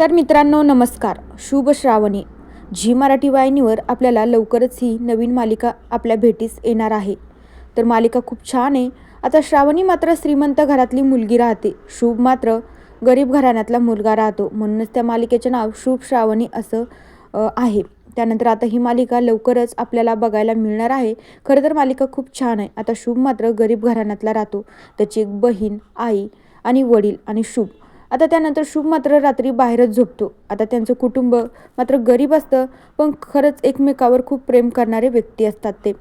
तर मित्रांनो नमस्कार. शुभ श्रावणी. झी मराठी वाहिनीवर आपल्याला लवकरच ही नवीन मालिका आपल्या भेटीस येणार आहे. तर मालिका खूप छान आहे. आता श्रावणी मात्र श्रीमंत घरातली मुलगी राहते. शुभ मात्र गरीब घराण्यातला मुलगा राहतो. म्हणूनच त्या मालिकेचे नाव शुभ श्रावणी असं आहे. त्यानंतर आता ही मालिका लवकरच आपल्याला बघायला मिळणार आहे. खरं तर मालिका खूप छान आहे. आता शुभ मात्र गरीब घराण्यातला राहतो. त्याची एक बहीण आई आणि वडील आणि शुभ. आता त्यानंतर शुभ मात्र रात्री बाहेरच झोपतो. आता त्यांचं कुटुंब मात्र गरीब असतं पण खरंच एकमेकावर खूप प्रेम करणारे व्यक्ती असतात ते.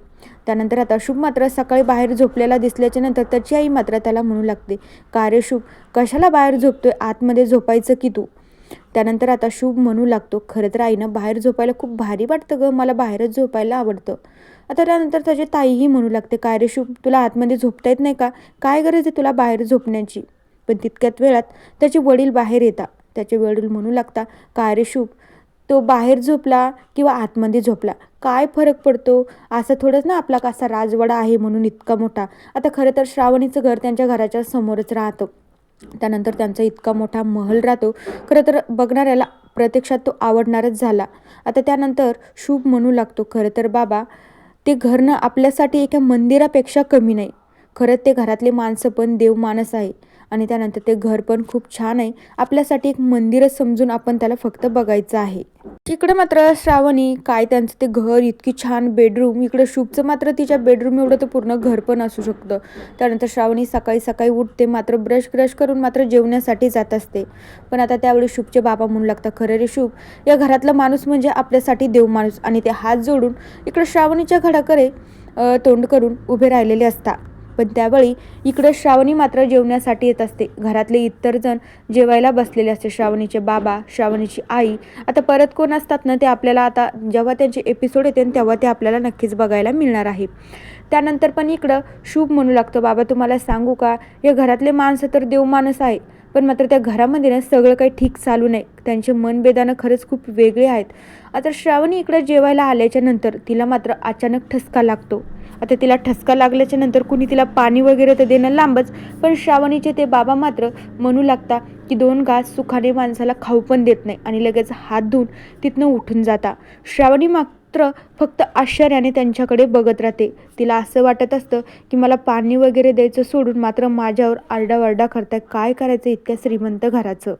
त्यानंतर आता शुभ मात्र सकाळी बाहेर झोपलेला दिसल्याच्या नंतर त्याची आई मात्र त्याला म्हणू लागते का रे शुभ? कशाला बाहेर झोपतोय? आतमध्ये झोपायचं की तू? त्यानंतर आता शुभ म्हणू लागतो खरं तर आईनं बाहेर झोपायला खूप भारी वाटतं गं मला बाहेरच झोपायला आवडतं. आता त्यानंतर त्याची ताईही म्हणू लागते काय रे शुभ? तुला आतमध्ये झोपता येत नाही का? काय गरज आहे तुला बाहेर झोपण्याची? पण तितक्यात वेळात त्याचे वडील बाहेर येतात. त्याचे वडील म्हणू लागता काय रे शुभ तो बाहेर झोपला किंवा आतमध्ये झोपला? काय फरक पडतो? असं थोडंच ना आपला कसा राजवाडा आहे म्हणून इतका मोठा. आता खरं तर श्रावणीचं घर त्यांच्या घराच्या समोरच राहतं. त्यानंतर त्यांचा इतका मोठा महल राहतो. खरं तर बघणाऱ्याला प्रत्यक्षात तो आवडणारच झाला. आता त्यानंतर शुभ म्हणू लागतो खरं तर बाबा ते घरनं आपल्यासाठी एका मंदिरापेक्षा कमी नाही. खरं ते घरातले माणसं पण देवमानस आहे. आणि त्यानंतर ते घर पण खूप छान आहे. आपल्यासाठी एक मंदिरच समजून आपण त्याला फक्त बघायचं आहे. इकडं मात्र श्रावणी काय त्यांचं ते घर इतकी छान बेडरूम इकडं शुभचं मात्र तिच्या बेडरूम एवढं तर पूर्ण घर पण असू शकतं. त्यानंतर श्रावणी सकाळी सकाळी उठते मात्र ब्रश ब्रश करून मात्र जेवण्यासाठी जात असते. पण आता त्यावेळी शुभचे बाबा म्हणू लागतात खरं रे शुभ या घरातला माणूस म्हणजे आपल्यासाठी देव माणूस. आणि ते हात जोडून इकडं श्रावणीच्या घराकडे तोंड करून उभे राहिलेले असतात. पण त्यावेळी इकडं श्रावणी मात्र जेवण्यासाठी येत असते. घरातले इतर जण जेवायला बसलेले असते. श्रावणीचे बाबा श्रावणीची आई. आता परत कोण असतात ना ते आपल्याला आता जेव्हा त्यांचे एपिसोड येते तेव्हा ते आपल्याला नक्कीच बघायला मिळणार आहे. त्यानंतर पण इकडं शुभ म्हणू लागतो. बाबा तुम्हाला सांगू का? या घरातले माणसं तर देवमानस आहे पण मात्र त्या घरामध्ये ना सगळं काही ठीक चालू नाही. त्यांचे मनभेदानं खरंच खूप वेगळे आहेत. आता श्रावणी इकडं जेवायला आल्याच्यानंतर तिला मात्र अचानक ठसका लागतो. आता तिला ठसका लागल्याच्या नंतर कुणी तिला पाणी वगैरे तर देणं लांबच पण श्रावणीचे ते बाबा मात्र म्हणू लागता की दोन घास सुखाने माणसाला खाऊ पण देत नाही आणि लगेच हात धुवून तिथनं उठून जाता. श्रावणी माग मात्र फक्त आश्चर्याने त्यांच्याकडे बघत राहते. तिला असं वाटत असतं की मला पाणी वगैरे द्यायचं सोडून मात्र माझ्यावर आरडाओरडा करताय. काय करायचं इतक्या श्रीमंत घराचं?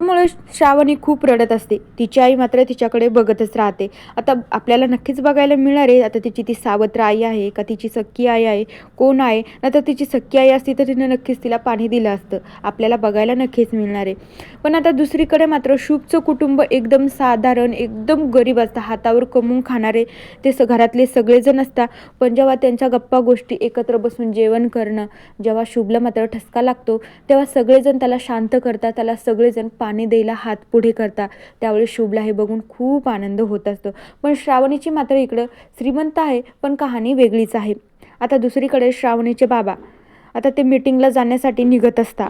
त्यामुळे श्रावणी खूप रडत असते. तिची आई मात्र तिच्याकडे बघतच राहते. आता आपल्याला नक्कीच बघायला मिळणार आहे. आता तिची ती सावत्र आई आहे का तिची सख्खी आई आहे? कोण आहे? नाहीतर तिची सख्खी आई असती तर तिनं नक्कीच तिला पाणी दिलं असतं. आपल्याला बघायला नक्कीच मिळणार आहे. पण आता दुसरीकडे मात्र शुभचं कुटुंब एकदम साधारण एकदम गरीब असतं. हातावर कमवून खाणारे ते स घरातले सगळेजण असतात. पण जेव्हा त्यांच्या गप्पा गोष्टी एकत्र बसून जेवण करणं जेव्हा शुभला मात्र ठसका लागतो तेव्हा सगळेजण त्याला शांत करतात. त्याला सगळेजण पाणी द्यायला हात पुढे करता. त्यावेळी शुभला हे बघून खूप आनंद होत असतो. पण श्रावणीची मात्र इकडं श्रीमंत आहे पण कहाणी वेगळीच आहे. आता दुसरीकडे श्रावणीचे बाबा. आता ते मीटिंगला जाण्यासाठी निघत असता.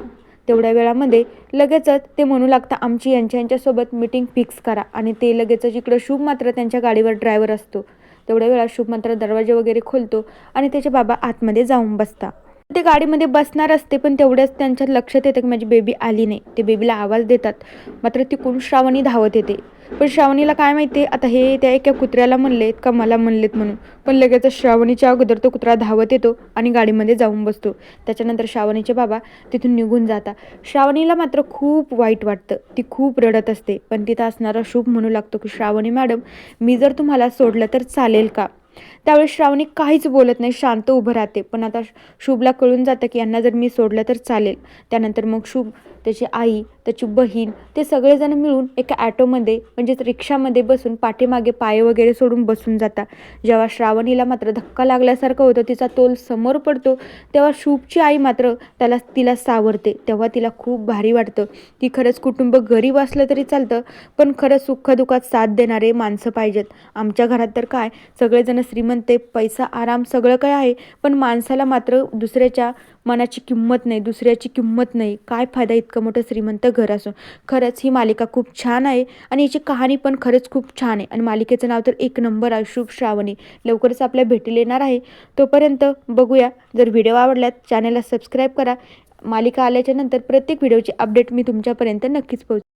तेवढ्या वेळामध्ये लगेचच ते म्हणू लागतं आमची यांच्या यांच्यासोबत मीटिंग फिक्स करा आणि ते लगेचच इकडं शुभ मात्र त्यांच्या गाडीवर ड्रायव्हर असतो. तेवढ्या वेळा शुभ मात्र दरवाजे वगैरे खोलतो आणि त्याचे बाबा आतमध्ये जाऊन बसता. ते गाडीमध्ये बसणार असते पण तेवढ्याच त्यांच्या लक्षात येतं की माझी बेबी आली नाही. ते बेबीला आवाज देतात. मात्र तिकडून श्रावणी धावत येते. पण श्रावणीला काय माहिती आता हे त्या एका कुत्र्याला म्हणलेत का मला म्हणलेत म्हणून. पण लगेच श्रावणीच्या अगोदर तो कुत्रा धावत येतो आणि गाडीमध्ये जाऊन बसतो. त्याच्यानंतर श्रावणीचे बाबा तिथून निघून जातात. श्रावणीला मात्र खूप वाईट वाटतं. ती खूप रडत असते. पण तिथं असणारा शुभ म्हणू लागतो की श्रावणी मॅडम मी जर तुम्हाला सोडलं तर चालेल का? त्यावेळी श्रावणी काहीच बोलत नाही शांत उभं राहते. पण आता शुभला कळून जातं की यांना जर मी सोडलं तर चालेल. त्यानंतर मग शुभ त्याची आई त्याची बहीण ते सगळेजण मिळून एका ॲटोमध्ये म्हणजेच रिक्षामध्ये बसून पाठीमागे पाय वगैरे सोडून बसून जातात. जेव्हा श्रावणीला मात्र धक्का लागल्यासारखं होतं तिचा तोल समोर पडतो तेव्हा शुभची आई मात्र त्याला तिला सावरते. तेव्हा तिला खूप भारी वाटतं की खरंच कुटुंब गरीब असलं तरी चालतं पण खरंच सुखदुःखात साथ देणारे माणसं पाहिजेत. आमच्या घरात तर काय सगळेजण श्रीमंत म्हणते पैसा आराम सगळं काय आहे पण माणसाला मात्र दुसऱ्याच्या मनाची किंमत नाही दुसऱ्याची किंमत नाही. काय फायदा इतकं मोठं श्रीमंत घर असून? खरंच ही मालिका खूप छान आहे आणि याची कहाणी पण खरंच खूप छान आहे. आणि मालिकेचं नाव तर एक नंबर आहे शुभ श्रावणी. लवकरच आपल्या भेटीला येणार आहे. तोपर्यंत बघूया. जर व्हिडिओ आवडल्यात चॅनलला सबस्क्राईब करा. मालिका आल्याच्यानंतर प्रत्येक व्हिडिओची अपडेट मी तुमच्यापर्यंत नक्कीच पोहोच